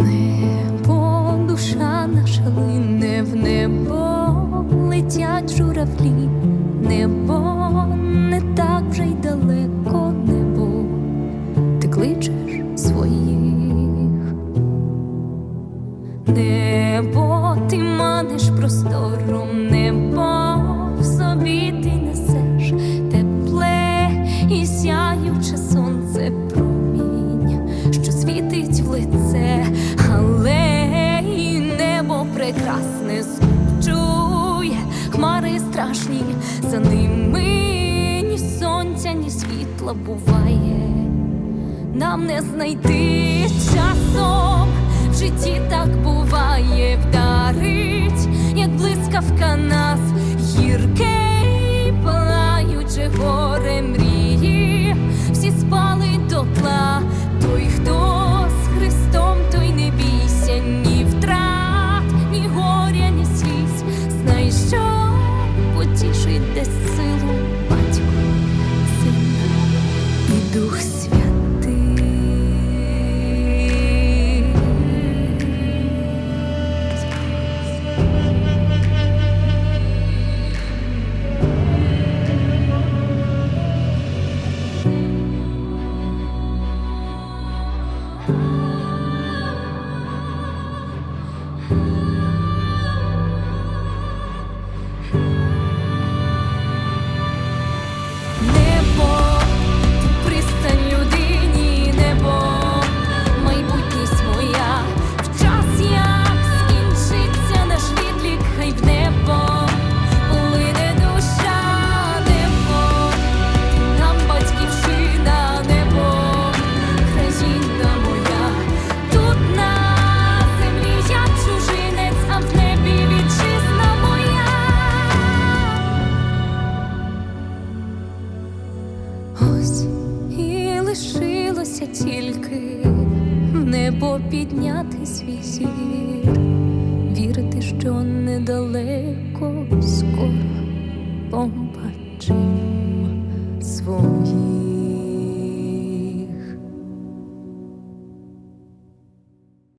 Небо душа наша лине в небо летять журавлі, небо не так вже й далеко небо, ти кличеш своїх. Небо ти маниш простором, небо страшні, за ними ні сонця, ні світла буває нам не знайти часом. В житті так this лишилося тільки в небо підняти свій зір, вірити, що недалеко скоро побачимо.